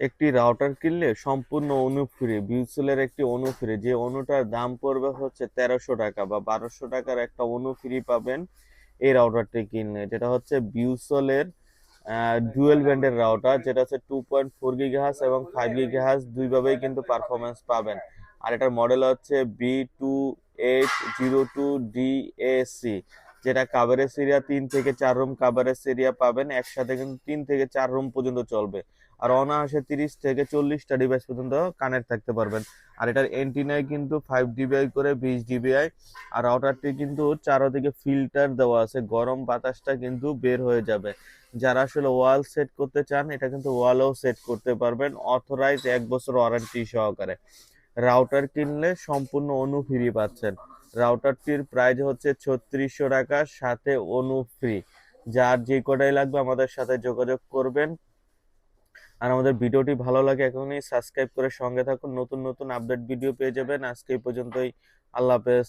একটি রাউটার কিনলে সম্পূর্ণ অনু ফ্রি বিউসেলের একটি অনু ফ্রি যে অনুটার দাম পড়বে হচ্ছে তেরোশো টাকা বা বারোশো টাকার একটা অনু ফ্রি পাবেন এই রাউটারটি কিনলে। যেটা হচ্ছে বিউসেলের ডুয়েল ব্যান্ডের রাউটার যেটা হচ্ছে টু পয়েন্ট ফোর গিগাহাস এবং ফাইভ গিগাহাস দুইভাবেই কিন্তু পারফরমেন্স পাবেন। আর এটার মডেল হচ্ছে B two eight zero two DAC যেটা কাভারেজ এরিয়া তিন থেকে চার রুম কাভারেজ এরিয়া পাবেন, একসাথে কিন্তু তিন থেকে চার রুম পর্যন্ত চলবে। আর অনায়াসে তিরিশ থেকে চল্লিশটা ডিভাইস পর্যন্ত কানেক্ট থাকতে পারবেন। আর এটার এন্টিনায় কিন্তু ফাইভ ডিবিআই করে বিশ ডিবিআই আর রাউটারটি কিন্তু চারোদিকে ফিল্টার দেওয়া আছে। গরম বাতাসটা কিন্তু বের হয়ে যাবে। যারা আসলে ওয়াল সেট করতে চান, এটা কিন্তু ওয়ালও সেট করতে পারবেন অথরাইজ এক বছর ওয়ারেন্টি সহকারে। রাউটার কিনলে সম্পূর্ণ অনু ফ্রি পাচ্ছেন। রাউটারটির প্রাইস হচ্ছে ছত্রিশশো টাকা, সাথে অনু ফ্রি যার যে কটাই লাগবে আমাদের সাথে যোগাযোগ করবেন। আর আমাদের ভিডিওটি ভালো লাগে এখনই সাবস্ক্রাইব করে সঙ্গে থাকুন। নতুন নতুন আপডেট ভিডিও পেয়ে যাবেন। আজকে এই পর্যন্তই। আল্লাহ হাফেজ।